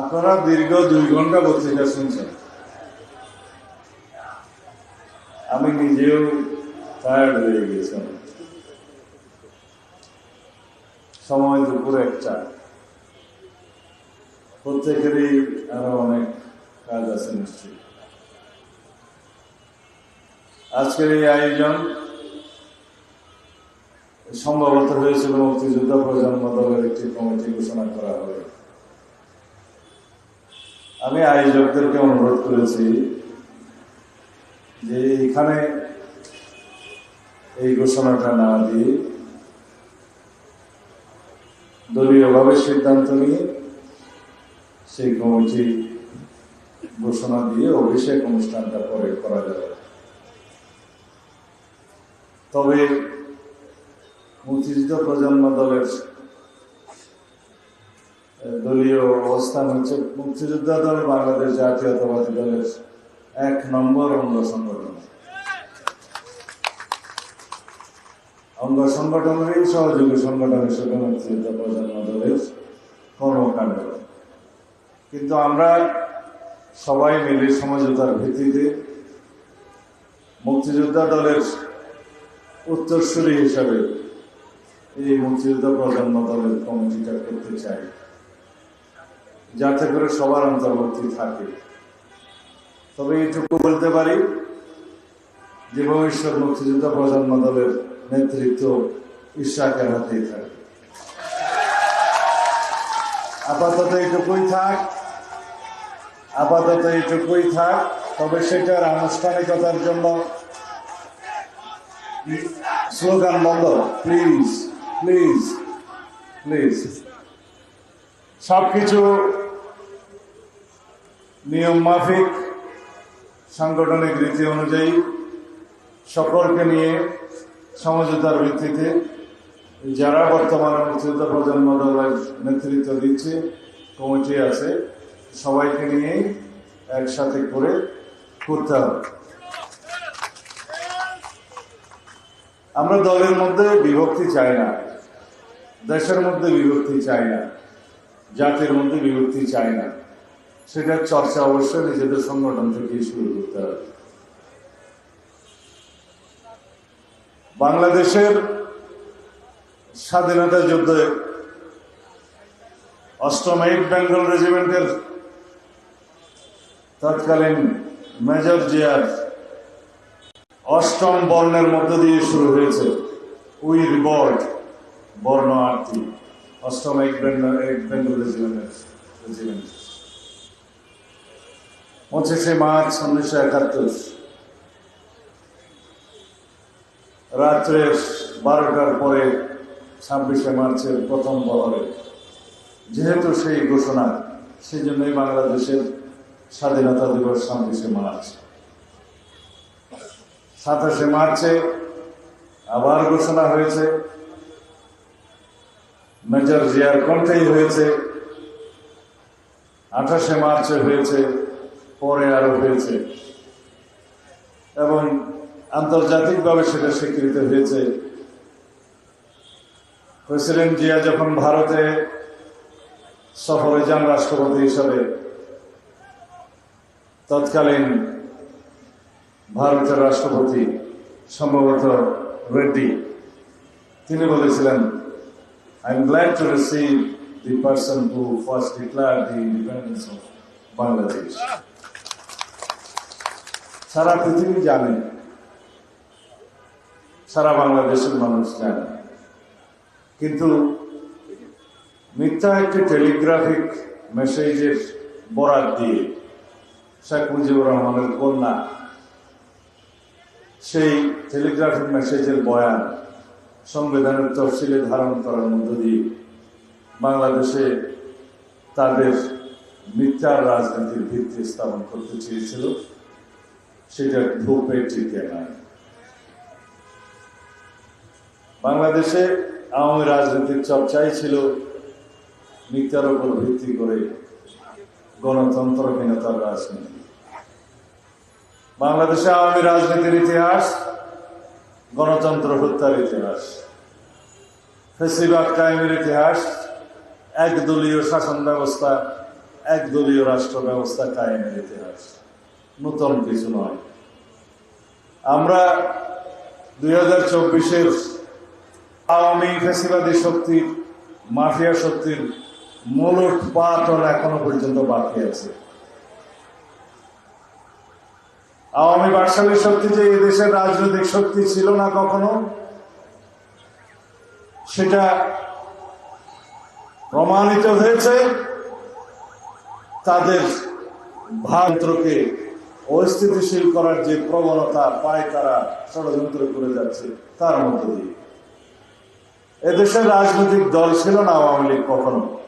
আপনারা দীর্ঘ দুই ঘণ্টা পত্রিকা শুনছেন। আমি নিজেও টায়ার্ড হয়ে গেছিলাম সময় দুপুর একটা। প্রত্যেকেরই আরও অনেক কাজ আছে নিশ্চয়ই। আজকের এই আয়োজন সম্ভবত হয়েছিল মুক্তিযোদ্ধা প্রজন্ম দলের একটি কমিটি ঘোষণা করা হবে আমি আয়োজকদেরকে অনুরোধ করেছি যে এখানে এই ঘোষণাটা না দিয়ে দলীয়ভাবে সিদ্ধান্ত নিয়ে সেই কমিটি ঘোষণা দিয়ে অভিষেক অনুষ্ঠানটা পরে করা যাবে। তবে মুক্তিযুদ্ধ প্রজন্ম দলের দলীয় অবস্থান হচ্ছে মুক্তিযোদ্ধা দল বাংলাদেশ জাতীয়তাবাদী দলের এক নম্বর অঙ্গ সংগঠন। অঙ্গ সংগঠনেরই সহযোগী সংগঠন হিসেবে মুক্তিযোদ্ধা প্রজন্ম দলের কর্মকাণ্ড। কিন্তু আমরা সবাই মিলে সমঝোতার ভিত্তিতে মুক্তিযোদ্ধা দলের উত্তরসূরি হিসাবে এই মুক্তিযোদ্ধা প্রজন্ম দলের কমিটিটা করতে চাই। যাতে করে সবার অন্তর্ভুক্তি থাকে। তবে এইটুকু বলতে পারি যে ভবিষ্যৎ মুক্তিযোদ্ধা প্রজন্ম দলের নেতৃত্ব ইশাকের হাতেই থাকে আপাতত এইটুকুই থাক। আপাতত এইটুকুই থাক। তবে সেটার আনুষ্ঠানিকতার জন্য স্লোগান বন্ধ। Please please please. সবকিছু নিয়ম মাফিক, সাংগঠনিক রীতি অনুযায়ী সকলকে নিয়ে সমঝোতার ভিত্তিতে যারা বর্তমানে মুক্তিযোদ্ধা প্রজন্ম দলের নেতৃত্ব দিচ্ছে, কমিটি আছে, সবাইকে নিয়ে একসাথে করে করতে হবে। আমরা দলের মধ্যে বিভক্তি চাই না, দেশের মধ্যে বিভক্তি চাই না, জাতির মধ্যে বিভক্তি চাই না। সেটার চর্চা অবশ্যই নিজেদের সংগঠন থেকে শুরু করতে হবে। বাংলাদেশের স্বাধীনতা যুদ্ধে অষ্টম এইট বেঙ্গল রেজিমেন্টের তৎকালীন মেজর জিয়ার অষ্টম বর্ণের মধ্য দিয়ে শুরু হয়েছে উই বর্ড, বর্ণ আরতি, অষ্টম এক বেঙ্গল রেজিমেন্টের রেজিমেন্ট পঁচিশে মার্চ উনিশশো একাত্তর। রাত্রে বারোটার পরে ছাব্বিশে মার্চের প্রথম বহরে। যেহেতু সেই ঘোষণা সেই জন্যই বাংলাদেশের স্বাধীনতা দিবস ছাব্বিশে মার্চ। সাতাশে মার্চে আবার ঘোষণা হয়েছে। মেজর জিয়ার কণ্ঠেই হয়েছে। আঠাশে মার্চে হয়েছে পরে আরও হয়েছে। এবং আন্তর্জাতিকভাবে সেটা স্বীকৃত হয়েছে। প্রেসিডেন্ট জিয়া যখন ভারতে সফরে যান রাষ্ট্রপতি হিসাবে। তৎকালীন ভারতের রাষ্ট্রপতি সম্ভবত রেড্ডি। তিনি বলেছিলেন I am glad to receive the person who first declare the independence of Bangladesh সারা পৃথিবী জানে, সারা বাংলাদেশের মানুষ জানে। কিন্তু মিথ্যা একটি টেলিগ্রাফিক মেসেজের বরাত দিয়ে শেখ মুজিবুর রহমানের কন্যা সেই টেলিগ্রাফিক মেসেজের বয়ান সংবিধানের তফসিলে ধারণ করার মধ্য দিয়ে বাংলাদেশে তাদের মিথ্যার রাজনীতির ভিত্তি স্থাপন করতে চেয়েছিল। সেটা ধূপে টিকে নাই। বাংলাদেশে আওয়ামী রাজনীতির চর্চাই ছিল মিথ্যার উপর ভিত্তি করে গণতন্ত্রহীনতার রাজনীতি। বাংলাদেশে আওয়ামী রাজনীতির ইতিহাস, গণতন্ত্র হত্যার ইতিহাস। ফেসিবাদ কায়েমের ইতিহাস, একদলীয় শাসন ব্যবস্থা, একদলীয় রাষ্ট্র ব্যবস্থা কায়েমের ইতিহাস। নতুন কিছু নয়। আমরা দুই হাজার চব্বিশের আওয়ামী ফেসিবাদী শক্তির মাফিয়া শক্তির মূলট পাটন এখনও পর্যন্ত বাকি আছে। আওয়ামী বাকশালী শক্তি যে দেশের রাজনৈতিক শক্তি ছিল না কখনো, সেটা প্রমাণিত হয়েছে। তাদের ভান্ত্রকে অস্থিতিশীল করার যে প্রবণতা পায় তারা ষড়যন্ত্র করে যাচ্ছে, তার মধ্য দিয়ে। এদেশের রাজনৈতিক দল ছিল না আওয়ামী লীগ কখনো।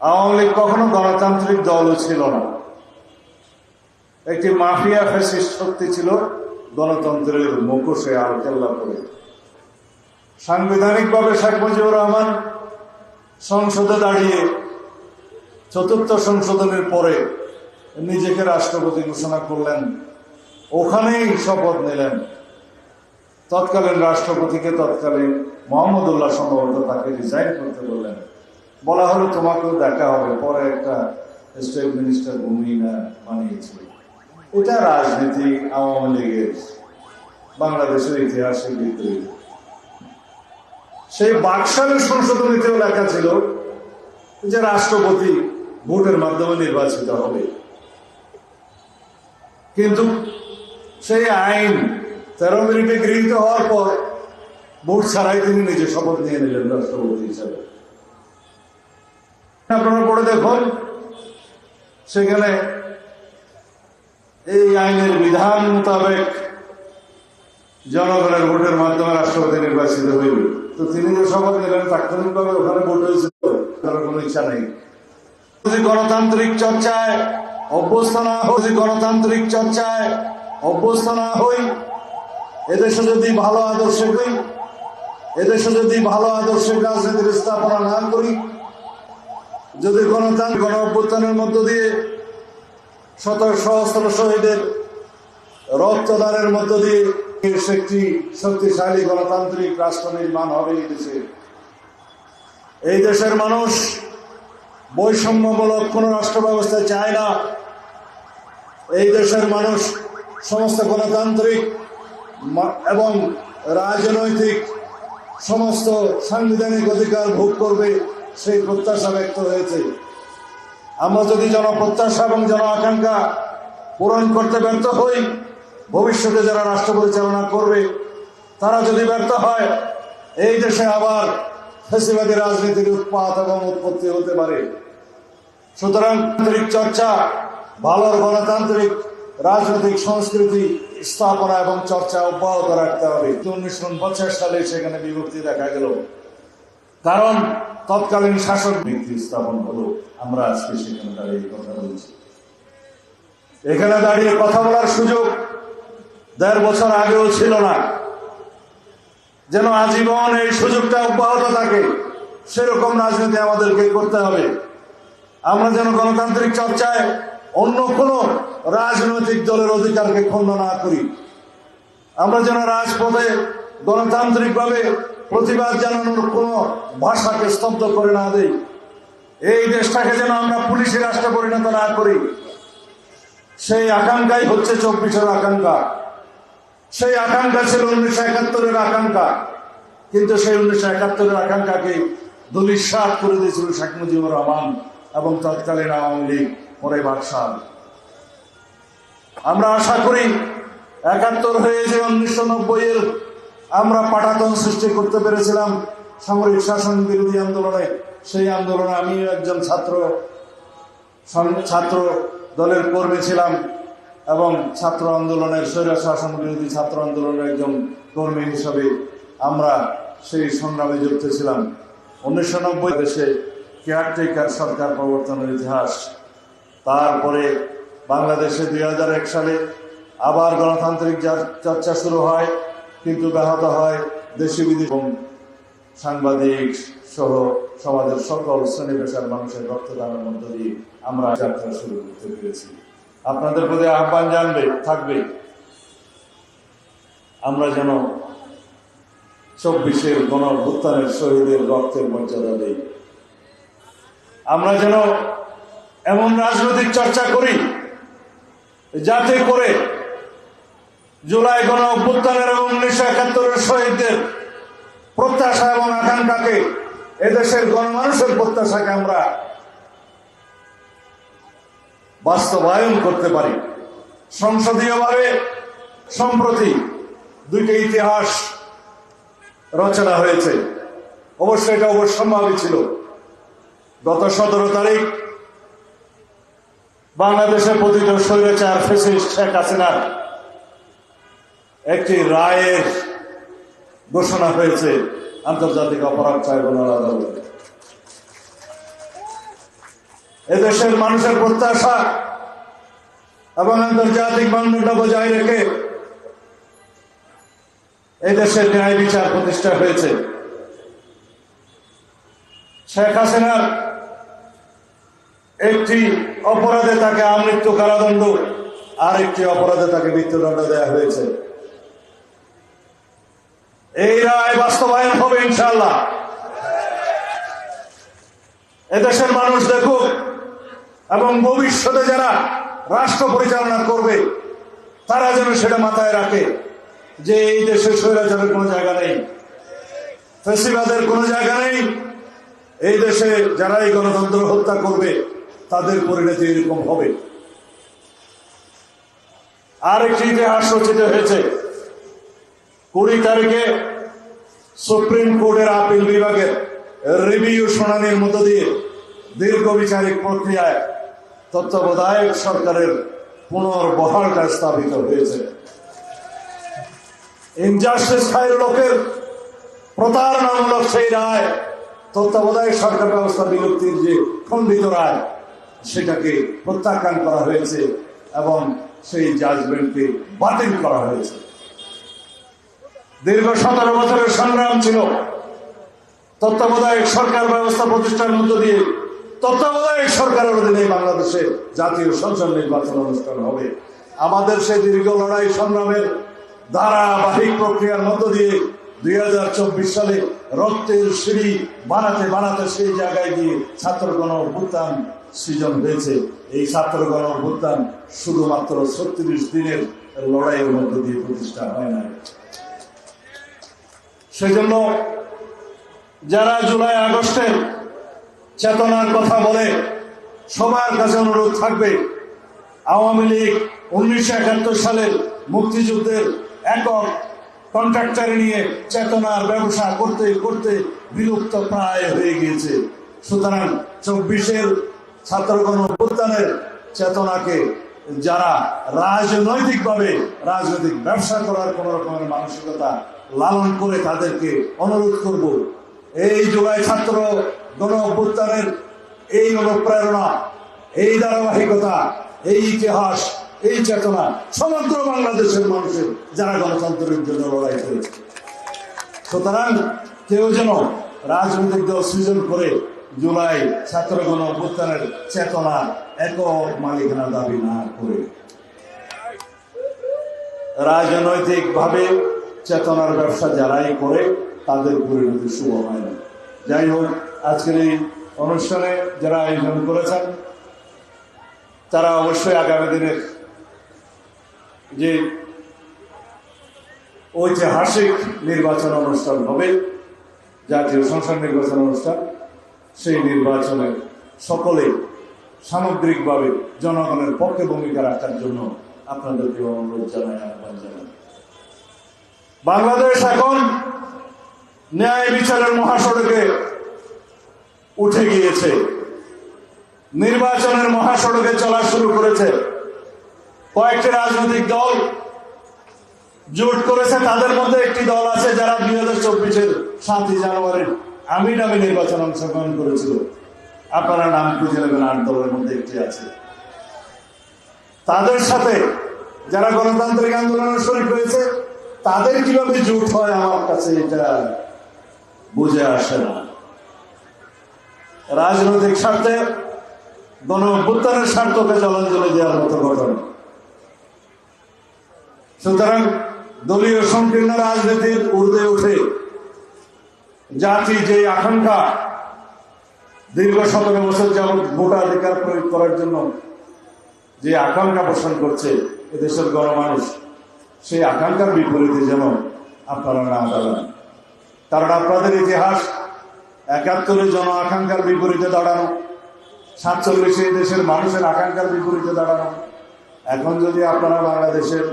আওয়ামী লীগ কখনো গণতান্ত্রিক দলও ছিল না। একটি মাফিয়া ফ্যাসিস্ট শক্তি ছিল গণতন্ত্রের মুখোশে আর কেল্লা করে। সাংবিধানিকভাবে শেখ মুজিবুর রহমান সংসদে দাঁড়িয়ে চতুর্থ সংশোধনের পরে নিজেকে রাষ্ট্রপতি ঘোষণা করলেন। ওখানেই শপথ নিলেন। তৎকালীন রাষ্ট্রপতিকে তৎকালীন মোহাম্মদুল্লাহ সম্ভবত তাকে রিজাইন করতে বললেন। বলা হলো, তোমাকেও দেখা হবে। পরে একটা স্টেট মিনিস্টার ভূমিকা বানিয়েছিল। এটা রাজনীতি আওয়ামী লীগের বাংলাদেশের ইতিহাসের ভিতরে সেই বাকশালের সংশোধনীতেও লেখা ছিল যে রাষ্ট্রপতি ভোটের মাধ্যমে নির্বাচিত হবে। কিন্তু সেই আইন তেরো মিনিটে গৃহীত হওয়ার পর ভোট ছাড়াই তিনি নিজে শপথ নিয়ে নিলেন রাষ্ট্রপতি হিসাবে। আপনারা পড়ে দেখুন, সেখানে এই আইনের বিধান মোতাবেক জনগণের ভোটের মাধ্যমে রাষ্ট্রপতি নির্বাচিত হইবে তো তিনি যে শপথ নিলেন, তাৎক্ষণিকভাবে ওখানে ভোট হয়েছিল। তার কোনো ইচ্ছা নেই। গণতান্ত্রিক চর্চায় অভ্যস্ত না হই গণতান্ত্রিক চর্চায় অভ্যস্ত না হই এদেশে যদি ভালো আদর্শে হই এদেশে যদি ভালো আদর্শের রাজনীতির স্থাপনা না করি, যদি গণতান্ত্রিক গণ অভ্যুত্থানের মধ্য দিয়ে শত সহস্র শহীদের রক্তদানের মধ্য দিয়ে একটি শক্তিশালী গণতান্ত্রিক রাষ্ট্র নির্মাণ হবে এই দেশে। এই দেশের মানুষ বৈষম্যমূলক কোন রাষ্ট্র ব্যবস্থা চায় না। এই দেশের মানুষ সমস্ত গণতান্ত্রিক এবং রাজনৈতিক সমস্ত সাংবিধানিক অধিকার ভোগ করবে সেই প্রত্যাশা ব্যক্ত হয়েছে। আমরা যদি জনপ্রত্যাশা এবং জন আকাঙ্ক্ষা পূরণ করতে ব্যর্থ হই, ভবিষ্যতে যারা রাষ্ট্র পরিচালনা করবে, তারা যদি ব্যর্থ হয়, এই দেশে আবার ফেসিবাদী রাজনীতির উৎপাত এবং উৎপত্তি হতে পারে। সুতরাং চর্চা ভালোর গণতান্ত্রিক, রাজনৈতিক সংস্কৃতি স্থাপনা এবং চর্চা অব্যাহত রাখতে হবে। উনিশশো পঞ্চাশ সালে সেখানে বিভক্তি দেখা গেল। কারণ তৎকালীন শাসক ভিত্তি স্থাপন হলো। আমরা আজকে সেখানে দাঁড়িয়ে কথা বলছি। এখানে দাঁড়িয়ে কথা বলার সুযোগ দেড় বছর আগেও ছিল না। যেন আজীবন এই সুযোগটা অব্যাহত থাকে, সেরকম রাজনীতি আমাদেরকে করতে হবে। আমরা যেন গণতান্ত্রিক চর্চায় অন্য কোনো রাজনৈতিক দলের অধিকারকে খণ্ড না করি। আমরা যেন রাজপথে গণতান্ত্রিকভাবে প্রতিবাদ জানানোর কোনো ভাষাকে স্তব্ধ করে না দেই। এই দেশটাকে যেন আমরা পুলিশি রাষ্ট্রে পরিণত না করি। সেই আকাঙ্ক্ষাই হচ্ছে চব্বিশের আকাঙ্ক্ষা। সেই আকাঙ্ক্ষা ছিল উনিশশো একাত্তরের আকাঙ্ক্ষা। কিন্তু সেই উনিশশো একাত্তরের আকাঙ্ক্ষাকে দুলিশ্বাস করে দিয়েছিল শেখ মুজিবুর রহমান এবং তৎকালীন আওয়ামী লীগ। পরে বাদশাহ। আমরা আশা করি একাত্তর হয়ে যে উনিশশো নব্বই এর আমরা পাঠাতন সৃষ্টি করতে পেরেছিলাম সামরিক শাসন বিরোধী আন্দোলনে। সেই আন্দোলনে আমিও একজন ছাত্র ছাত্র দলের কর্মী ছিলাম এবং ছাত্র আন্দোলনের স্বৈর শাসন বিরোধী ছাত্র আন্দোলনের একজন কর্মী হিসাবে আমরা সেই সংগ্রামে যুক্ত ছিলাম। উনিশশো নব্বই দেশে কেয়ারটেকার সরকার প্রবর্তনের ইতিহাস তারপরে বাংলাদেশে দুই হাজার এক সালে আবার গণতান্ত্রিক চর্চা শুরু হয়, কিন্তু ব্যাহত হয় দেশি এবং সাংবাদিক সহ সমাজের সকল শ্রেণি পেশার মানুষের রক্তদানের মধ্য দিয়ে আমরা যাত্রা শুরু করতে পেরেছি। আপনাদের প্রতি আহ্বান জানবে, থাকবে। আমরা যেন চব্বিশের গণ অভ্যুত্থানের শহীদের রক্তের মর্যাদা দেই। আমরা যেন এমন রাজনৈতিক চর্চা করি যাতে করে জুলাই গণ অভ্যুত্থানের এবং উনিশশো একাত্তরের শহীদদের প্রত্যাশা এবং আকাঙ্ক্ষাকে এদেশের গণমানুষের প্রত্যাশাকে আমরা বাস্তবায়ন করতে পারি। সংসদীয়ভাবে সম্প্রতি দুইটি ইতিহাস রচনা হয়েছে। অবশ্যই এটা অবশ্যম্ভাবী ছিল। গত সতেরো তারিখ বাংলাদেশের পতিত স্বৈরাচার ফেসিস্ট শেখ হাসিনার একটি রায়ের ঘোষণা হয়েছে আন্তর্জাতিক অপরাধ ট্রাইব্যুনাল আদালতে। এদেশের মানুষের প্রত্যাশা এবং আন্তর্জাতিক মানদণ্ড বজায় রেখে এদেশের ন্যায় বিচার প্রতিষ্ঠা হয়েছে। শেখ হাসিনার একটি অপরাধে তাকে আমৃত্যু কারাদণ্ড আর একটি অপরাধে তাকে মৃত্যুদণ্ড দেওয়া হয়েছে। এই রায় বাস্তবায়ন হবে ইনশাল্লাহ এদেশের মানুষ দেখুক এবং ভবিষ্যতে যারা রাষ্ট্র পরিচালনা করবে, তারা যেন সেটা মাথায় রাখে যে এই দেশে স্বৈরাচারের কোনো জায়গা নেই, ফেসিবাদের কোনো জায়গা নেই। এই দেশে যারা এই গণতন্ত্র হত্যা করবে তাদের পরিণতি এরকম হবে। আরেকটি ইতিহাস রচিত হয়েছে। কুড়ি তারিখে সুপ্রিম কোর্টের আপিল বিভাগের রিভিউ শুনানির মধ্য দিয়ে দীর্ঘ বিচারিক প্রক্রিয়ায় তত্ত্বাবধায়ক সরকারের পুনর্বহালটা স্থাপিত হয়েছে। ইনজাস্টিস খায়ের লোকের প্রতারণামূলক সেই রায়, তত্ত্বাবধায়ক সরকার ব্যবস্থা বিলুপ্তির যে খণ্ডিত রায় সেটাকে প্রত্যাখ্যান করা হয়েছে এবং সেই জাজমেন্টকে বাতিল করা হয়েছে। দীর্ঘ সতেরো বছরের সংগ্রাম ছিল। তত্ত্বাবধায়ক সরকার ব্যবস্থা প্রতিষ্ঠার মধ্য দিয়ে তত্ত্বাবধায়ক সরকারের অধীনে বাংলাদেশে জাতীয় সংসদ নির্বাচন অনুষ্ঠান হবে। আমাদের সেই দীর্ঘ লড়াই সংগ্রামের ধারাবাহিক প্রক্রিয়ার মধ্য দিয়ে দুই হাজার চব্বিশ সালে রক্তের সিঁড়ি বানাতে বানাতে সেই জায়গায় গিয়ে ছাত্র গণ অভ্যুত্থান সৃজন হয়েছে। এই ছাত্র গণ অভ্যুত্থান শুধুমাত্র ছত্রিশ দিনের লড়াইয়ের মধ্য দিয়ে প্রতিষ্ঠা হয় না সেজন্য যারা জুলাই আগস্টের চেতনার কথা বলে, সবার কাছে অনুরোধ থাকবে, আওয়ামী লীগ উনিশশো একাত্তর সালের মুক্তিযুদ্ধের একক কন্ট্রাক্টারে নিয়ে চেতনার ব্যবসা করতে করতে বিলুপ্ত প্রায় হয়ে গিয়েছে। সুতরাং চব্বিশের ছাত্রগণ অভ্যুত্থানের চেতনাকে যারা রাজনৈতিকভাবে রাজনৈতিক ব্যবসা করার কোন রকমের মানসিকতা লালন করে তাদেরকে অনুরোধ করব। এই জুলাই ছাত্র গণ অভ্যুত্থানের এই অনুপ্রেরণা, এই ধারাবাহিকতা, এই ইতিহাস, এই চেতনা সমগ্র বাংলাদেশের মানুষের যারা গণতন্ত্রের জন্য লড়াই করেছে। সুতরাং কেউ যেন রাজনৈতিক দল সৃজন করে জুলাই ছাত্র গণ অভ্যুত্থানের চেতনা একক মালিকানা দাবি না করে। রাজনৈতিক ভাবে চেতনার ব্যবসা যারাই করে, তাদের পরিণতি শুভ হয় না। যাই হোক, আজকের এই অনুষ্ঠানে যারা আয়োজন করেছেন, তারা অবশ্যই আগামী দিনের যে ঐতিহাসিক নির্বাচন অনুষ্ঠান হবে, জাতীয় সংসদ নির্বাচন অনুষ্ঠান সেই নির্বাচনে সকলে সামগ্রিকভাবে জনগণের পক্ষে ভূমিকা রাখার জন্য আপনাদেরকে অনুরোধ জানাই, আহ্বান জানাই। বাংলাদেশ এখন ন্যায় বিচারের মহাসড়কে উঠে গিয়েছে। নির্বাচনের মহাসড়কে চলা শুরু করেছে। কয়েকটি রাজনৈতিক দল জোট করেছে। তাদের মধ্যে একটি দল আছে যারা দুই হাজার চব্বিশের সাতই জানুয়ারির আমি নামে নির্বাচন অংশগ্রহণ করেছিল। আপনারা নাম খুঁজে নেবেন, আট দলের মধ্যে একটি আছে। তাদের সাথে যারা গণতান্ত্রিক আন্দোলনের শরীর হয়েছে, তাদের কীভাবে জোট হয় আমার কাছে এটা বুঝে আসে না। রাজনৈতিক স্বার্থে, গণ অভ্যুত্থানের স্বার্থকে জলাঞ্জলি দেওয়ার মতো ঘটনা। সুতরাং দলীয় সংকীর্ণ রাজনীতির ঊর্ধ্বে উঠে জাতি যে আকাঙ্ক্ষা দীর্ঘ সতেরো বছর যাবৎ ভোটাধিকার প্রয়োগ করার জন্য যে আকাঙ্ক্ষা পোষণ করছে এদেশের গণমানুষ, সেই আকাঙ্ক্ষার বিপরীতে যেন আপনারা না দাঁড়ান। কারণ আপনাদের ইতিহাস একাত্তরে জন আকাঙ্ক্ষার বিপরীতে দাঁড়ানো, সাতচল্লিশে দেশের মানুষের আকাঙ্ক্ষার বিপরীতে দাঁড়ানো। এখন যদি আপনারা বাংলাদেশের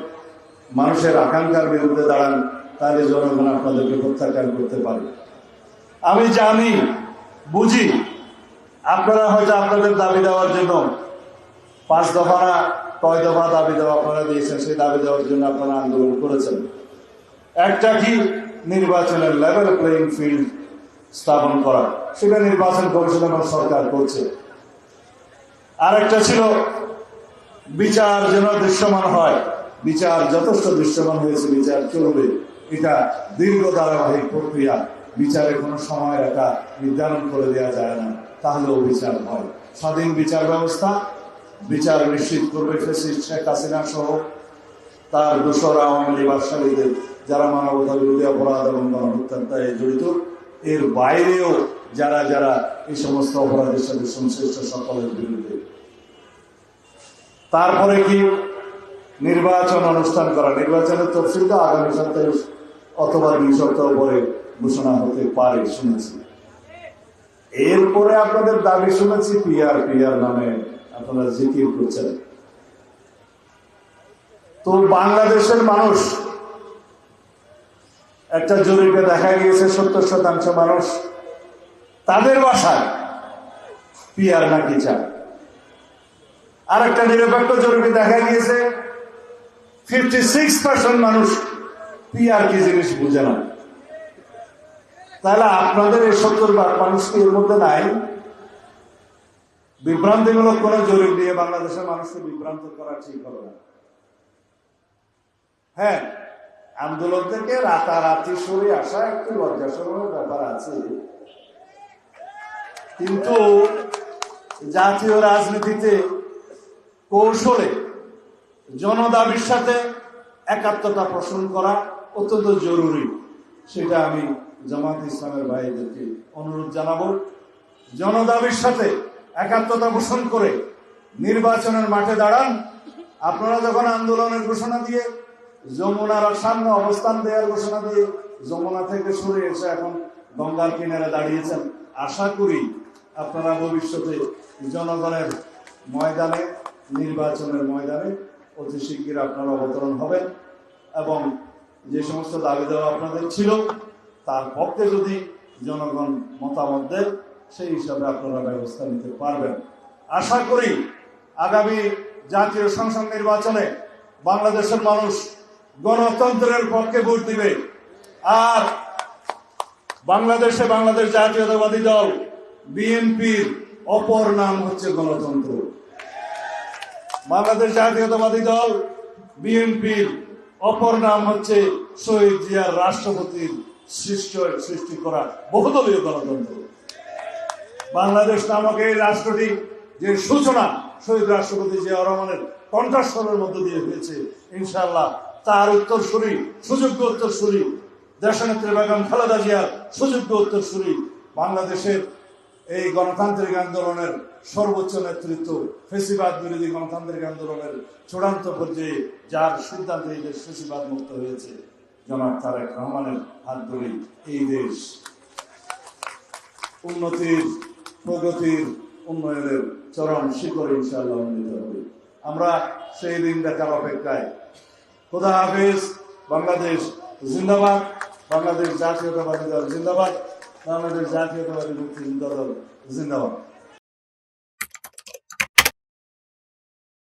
মানুষের আকাঙ্ক্ষার বিরুদ্ধে দাঁড়ান, তাহলে জনগণ আপনাদেরকে প্রত্যাখ্যান করতে পারে। আমি জানি, বুঝি। আপনারা হয়তো আপনাদের দাবি দেওয়ার জন্য পাঁচ দফা না কয় দফা দাবি দেওয়া আপনারা দিয়েছেন, সেই দাবি দেওয়ার জন্য আপনারা আন্দোলন করেছেন। একটা কি? নির্বাচনের লেভেল প্লেইং ফিল্ড স্থাপন করা। সেটা নির্বাচন কমিশন এবং সরকার করছে। আর একটা ছিল, বিচার যেন দৃশ্যমান হয়। বিচার যথেষ্ট দৃশ্যমান হয়েছে, বিচার চলবে। এটা দীর্ঘ ধারাবাহিক প্রক্রিয়া। বিচারে কোনো সময় রেখা নির্ধারণ করে দেওয়া যায় না, তাহলেও বিচার হয়। স্বাধীন বিচার ব্যবস্থা, বিচার নিশ্চিত করবে শেখ হাসিনা সহ তার দোসরা আওয়ামী লীগ বাদশালীদের যারা মানবতা বিরোধী অপরাধ এবং গণহত্যায় জড়িত। এর বাইরেও যারা যারা এই সমস্ত অপরাধের সাথে সংশ্লিষ্ট সকলের বিরুদ্ধে। তারপরে কি নির্বাচন অনুষ্ঠান করা? নির্বাচনের তফসিল তো আগামী সপ্তাহে অথবা দুই সপ্তাহ পরে ঘোষণা হতে পারে, শুনেছি। এরপরে আপনাদের দাবি শুনেছি, পিআর পিআর নামে আপনারা জিকির করছেন। তো বাংলাদেশের মানুষ, একটা জরিপে দেখা গিয়েছে, সত্তর শতাংশ মানুষ, তাদের বাসায় পিয়ার নাকি চায়? আর একটা নিরপেক্ষ জরিপে দেখা গিয়েছে ফিফটি সিক্স পার্সেন্ট মানুষ পিয়ার কি জিনিস বুঝে না। তাহলে আপনাদের এই সত্তর ভাগ মানুষ কি এর মধ্যে নাই। বিভ্রান্তিমূলক কোন জরিপ দিয়ে বাংলাদেশের মানুষকে বিভ্রান্ত করা ঠিক হবে না। হ্যাঁ আন্দোলন থেকে রাতারাতি সরে আসা একটি লজ্জাসরণের ব্যাপার আছে। কিন্তু জাতীয় রাজনীতিতে কৌশলে জনদাবির সাথে একাত্মতা পোষণ করা অত্যন্ত জরুরি, সেটা আমি জামাত ইসলামের ভাইদেরকে অনুরোধ জানাব, জনদাবির সাথে একাত্মতা পোষণ করে নির্বাচনের মাঠে দাঁড়ান। আপনারা যখন আন্দোলনের ঘোষণা দিয়ে যমুনার সামনে অবস্থান দেওয়ার ঘোষণা দিয়ে যমুনা থেকে সরে এসে এখন গঙ্গার কিনারে দাঁড়িয়েছেন, আশা করি আপনারা ভবিষ্যতে জনগণের ময়দানে, নির্বাচনের ময়দানে অতি শিগগির আপনারা অবতরণ হবেন এবং যে সমস্ত দাবি দেওয়া আপনাদের ছিল তার পক্ষে যদি জনগণ মতামত দেয়, সেই হিসাবে আপনারা ব্যবস্থা নিতে পারবেন। আশা করি আগামী জাতীয় সংসদ নির্বাচনে বাংলাদেশের মানুষ গণতন্ত্রের পক্ষে ভোট দিবে। আর বাংলাদেশে বাংলাদেশ জাতীয়তাবাদী দল, বিএনপির অপর নাম হচ্ছে গণতন্ত্র। বাংলাদেশ জাতীয়তাবাদী দল, বিএনপির অপর নাম হচ্ছে শহীদ জিয়ার রাষ্ট্রপতির সৃষ্ট করা বহুদলীয় গণতন্ত্র। বাংলাদেশ নামক এই রাষ্ট্রটি যে সূচনা শহীদ রাষ্ট্রপতি জিয়া রহমানের কণ্ঠস্বরের মধ্য দিয়ে হয়েছে, ইনশাআল্লাহ তার উত্তরসূরি, সুযোগ্য উত্তরসূরি, দেশনেত্রী বেগম খালেদা জিয়ার সুযোগ্য উত্তরসূরি বাংলাদেশের এই গণতান্ত্রিক আন্দোলনের সর্বোচ্চ নেতৃত্ব, ফেসিবাদ বিরোধী গণতান্ত্রিক আন্দোলনের চূড়ান্ত পর্যায়ে যার সিদ্ধান্তে এই দেশ ফেসিবাদ মুক্ত হয়েছে। জনাব তারেক রহমানের হাত ধরেই এই দেশ। উন্নতির, প্রগতির উন্নয়নের চরম শিখরে ইনশাআল্লাহ উন্নীত হবে। আমরা সেই দিন দেখার অপেক্ষায়। খোদা হাফিজ, বাংলাদেশ জিন্দাবাদ, বাংলাদেশ জাতীয়তাবাদী দল জিন্দাবাদ, বাংলাদেশ জাতীয়তাবাদী মুক্তিযোদ্ধা দল জিন্দাবাদ।